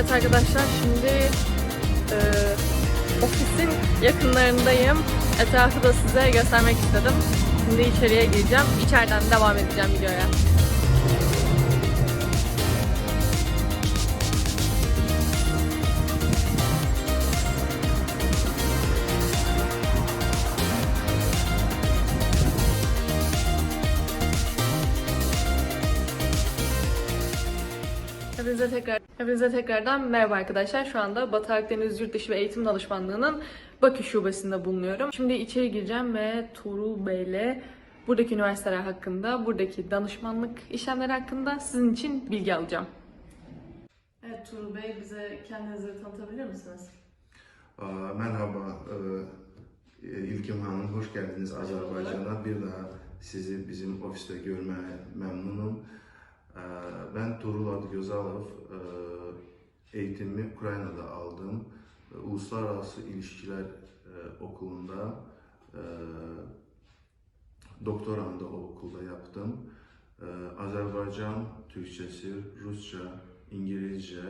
Evet arkadaşlar şimdi e, ofisin yakınlarındayım. Etrafı da size göstermek istedim. Şimdi içeriye gireceğim. İçeriden devam edeceğim videoya. Hepinize tekrar Hepinize tekrardan merhaba arkadaşlar. Şu anda Batı Akdeniz Yurtdışı ve Eğitim Danışmanlığı'nın Bakü şubesinde bulunuyorum. Şimdi içeri gireceğim ve Tuğrul Bey'le buradaki üniversiteler hakkında, buradaki danışmanlık işlemleri hakkında sizin için bilgi alacağım. Evet Tuğrul Bey bize kendinizi tanıtabilir misiniz? Aa, Merhaba ee, İlkim Hanım, hoş geldiniz Azerbaycan'a. Bir daha sizi bizim ofiste görmeye memnunum. Ee, Ben Tuğrul Adıgözalov, ee, eğitimimi Ukrayna'da aldım. Uluslararası İlişkiler ee, Okulu'nda ee, doktoramı da o okulda yaptım. Azerbaycan Türkçesi, Rusça, İngilizce,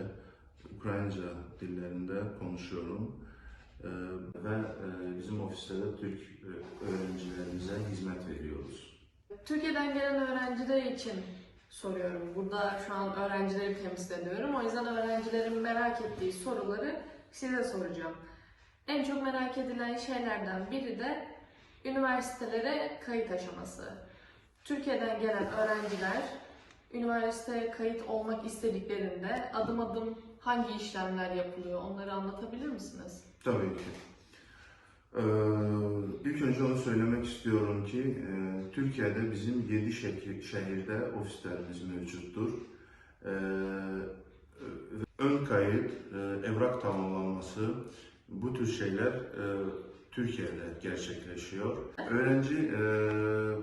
Ukraynaca dillerinde konuşuyorum. Ve e, bizim ofiste de Türk e, öğrencilerimize hizmet veriyoruz. Türkiye'den gelen öğrenciler için soruyorum. Burada şu an öğrencileri temsil ediyorum. O yüzden öğrencilerin merak ettiği soruları size soracağım. En çok merak edilen şeylerden biri de üniversitelere kayıt aşaması. Türkiye'den gelen öğrenciler üniversiteye kayıt olmak istediklerinde adım adım hangi işlemler yapılıyor onları anlatabilir misiniz? Tabii ki. Ee, ilk önce onu söylemek istiyorum ki e, Türkiye'de bizim 7 şehirde ofislerimiz mevcuttur. Ee, ön kayıt, e, evrak tamamlanması bu tür şeyler e, Türkiye'de gerçekleşiyor. Öğrenci e,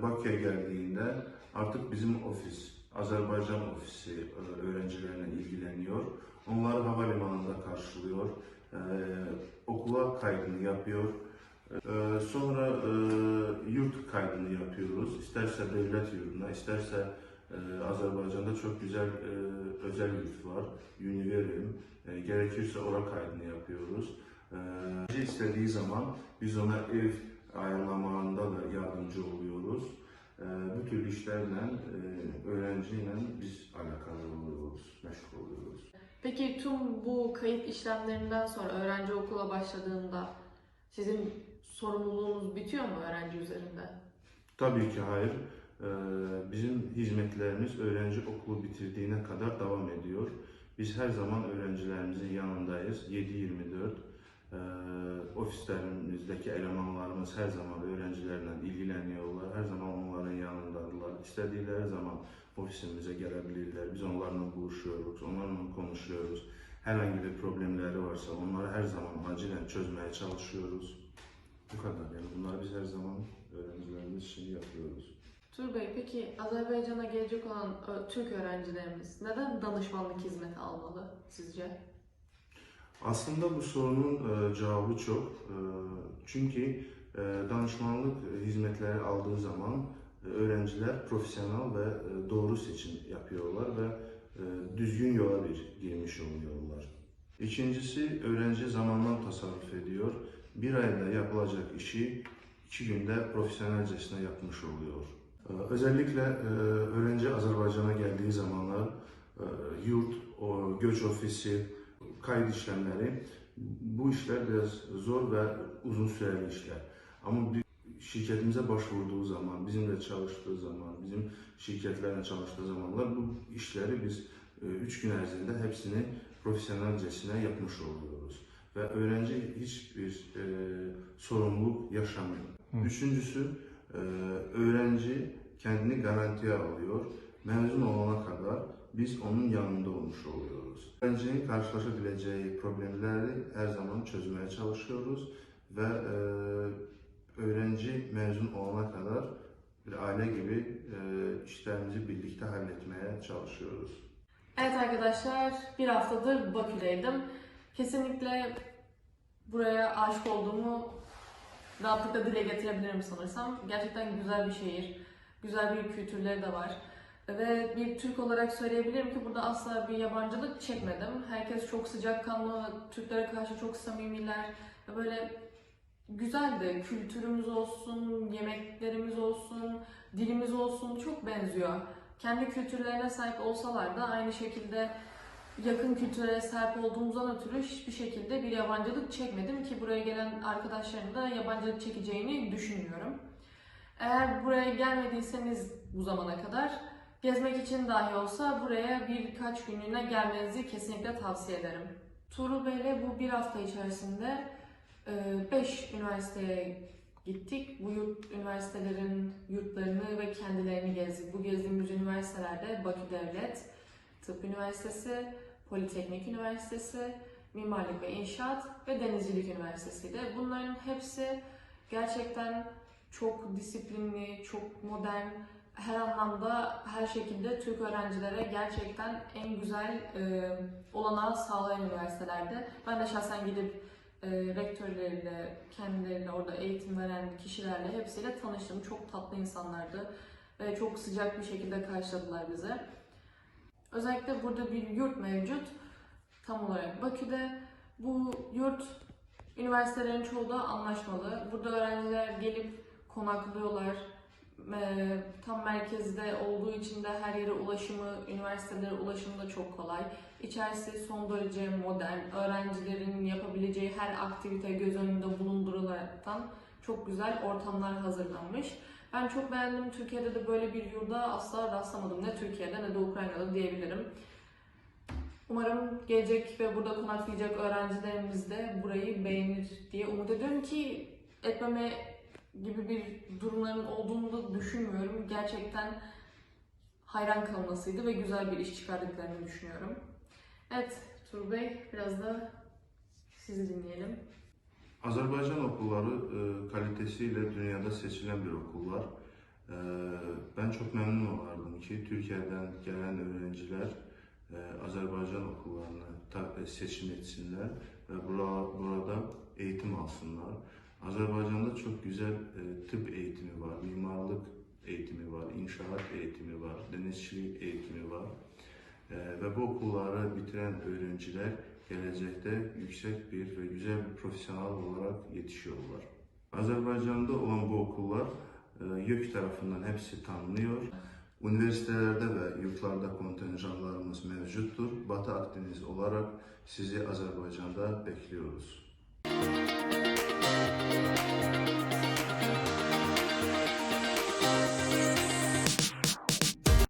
Bakü'ye geldiğinde artık bizim ofis, Azerbaycan ofisi e, öğrencilerine ilgileniyor. Onları havalimanında karşılıyor, e, okula kaydını yapıyor. E, sonra e, yurt kaydını yapıyoruz. İsterse devlet yurduna, isterse e, Azerbaycan'da çok güzel e, özel yurt var, Univerim. Gerekirse ora kaydını yapıyoruz. E, istediği zaman biz ona ev ayarlamanda da yardımcı oluyoruz. Bu tür işlerle e, öğrenciyle biz alakalı oluyoruz, meşgul oluyoruz. Peki tüm bu kayıt işlemlerinden sonra öğrenci okula başladığında sizin sorumluluğunuz bitiyor mu öğrenci üzerinde? Tabii ki hayır. Ee, Bizim hizmetlerimiz öğrenci okulu bitirdiğine kadar devam ediyor. Biz her zaman öğrencilerimizin yanındayız. 7-24. Ee, Ofislerimizdeki elemanlarımız her zaman öğrencilerle ilgileniyorlar. Her zaman onların yanındadılar. İstedikleri zaman ofisimize gelebilirler. Biz onlarla buluşuyoruz, onlarla konuşuyoruz. Herhangi bir problemleri varsa onları her zaman acilen çözmeye çalışıyoruz. Bu kadar yani bunları biz her zaman öğrencilerimiz için yapıyoruz. Tur Bey peki Azerbaycan'a gelecek olan ö- Türk öğrencilerimiz neden danışmanlık hizmeti almalı sizce? Aslında bu sorunun e, cevabı çok. E, çünkü e, danışmanlık hizmetleri aldığı zaman e, öğrenciler profesyonel ve e, doğru seçim yapıyorlar ve e, düzgün yola bir girmiş oluyorlar. İkincisi öğrenci zamandan tasarruf ediyor. Bir ayda yapılacak işi iki günde profesyonelcesine yapmış oluyor. E, Özellikle e, öğrenci Azerbaycan'a geldiği zamanlar e, yurt, göç ofisi, kayıt işlemleri bu işler biraz zor ve uzun süreli işler. Ama şirketimize başvurduğu zaman, bizimle çalıştığı zaman, bizim şirketlerle çalıştığı zamanlar bu işleri biz 3 gün ərzində hepsini profesyonelcesine yapmış oluyoruz. Ve öğrenci hiçbir e, sorumluluk yaşamıyor. Hı. Üçüncüsü, e, öğrenci kendini garantiye alıyor. Mezun olana kadar biz onun yanında olmuş oluyoruz. Öğrencinin karşılaşabileceği problemleri her zaman çözmeye çalışıyoruz ve e, öğrenci mezun olana kadar bir aile gibi e, işlerimizi birlikte halletmeye çalışıyoruz. Evet arkadaşlar bir haftadır Bakü'deydim. Kesinlikle buraya aşık olduğumu rahatlıkla dile getirebilirim sanırsam. Gerçekten güzel bir şehir. Güzel bir kültürleri de var. Ve bir Türk olarak söyleyebilirim ki burada asla bir yabancılık çekmedim. Herkes çok sıcakkanlı, Türklere karşı çok samimiler. Böyle güzeldi. Kültürümüz olsun, yemeklerimiz olsun, dilimiz olsun çok benziyor. Kendi kültürlerine sahip olsalar da aynı şekilde yakın kültüre sahip olduğumuzdan ötürü hiçbir şekilde bir yabancılık çekmedim ki buraya gelen arkadaşların da yabancılık çekeceğini düşünmüyorum. Eğer buraya gelmediyseniz bu zamana kadar gezmek için dahi olsa buraya birkaç günlüğüne gelmenizi kesinlikle tavsiye ederim. Tuğrul Bey'le bu bir hafta içerisinde 5 üniversiteye gittik. Bu yurt, üniversitelerin yurtlarını ve kendilerini gezdik. Bu gezdiğimiz üniversitelerde Bakü Devlet Tıp Üniversitesi, Politeknik Üniversitesi, Mimarlık ve İnşaat ve Denizcilik Üniversitesi'ydi. Bunların hepsi gerçekten çok disiplinli, çok modern, her anlamda, her şekilde Türk öğrencilere gerçekten en güzel e, olanağı sağlayan üniversitelerde. Ben de şahsen gidip e, rektörleriyle, kendileriyle orada eğitim veren kişilerle hepsiyle tanıştım. Çok tatlı insanlardı ve çok sıcak bir şekilde karşıladılar bizi. Özellikle burada bir yurt mevcut. Tam olarak Bakü'de. Bu yurt üniversitelerin çoğu da anlaşmalı. Burada öğrenciler gelip konaklıyorlar. Eee, Tam merkezde olduğu için de her yere ulaşımı, üniversitelere ulaşımı da çok kolay. İçerisi son derece modern. Öğrencilerin yapabileceği her aktivite göz önünde bulundurularaktan çok güzel ortamlar hazırlanmış. Ben çok beğendim. Türkiye'de de böyle bir yurda asla rastlamadım. Ne Türkiye'de ne de Ukrayna'da diyebilirim. Umarım gelecek ve burada konaklayacak öğrencilerimiz de burayı beğenir diye umut ediyorum ki etmeme gibi bir durumların olduğunu da düşünmüyorum. Gerçekten hayran kalmasıydı ve güzel bir iş çıkardıklarını düşünüyorum. Evet Tur Bey biraz da sizi dinleyelim. Azerbaycan okulları e, kalitesiyle dünyada seçilen bir okullar. E, ben çok memnun olardım ki Türkiye'den gelen öğrenciler e, Azerbaycan okullarını e, seçim etsinler ve bura- burada eğitim alsınlar. Azerbaycan'da çok güzel e, tıp eğitimi var, mimarlık eğitimi var, inşaat eğitimi var, denizcilik eğitimi var. E, ve bu okulları bitiren öğrenciler gelecekte yüksek bir ve güzel bir profesyonel olarak yetişiyorlar. Azerbaycan'da olan bu okullar e, YÖK tarafından hepsi tanınıyor. Üniversitelerde ve yurtlarda kontenjanlarımız mevcuttur. Batı Akdeniz olarak sizi Azerbaycan'da bekliyoruz.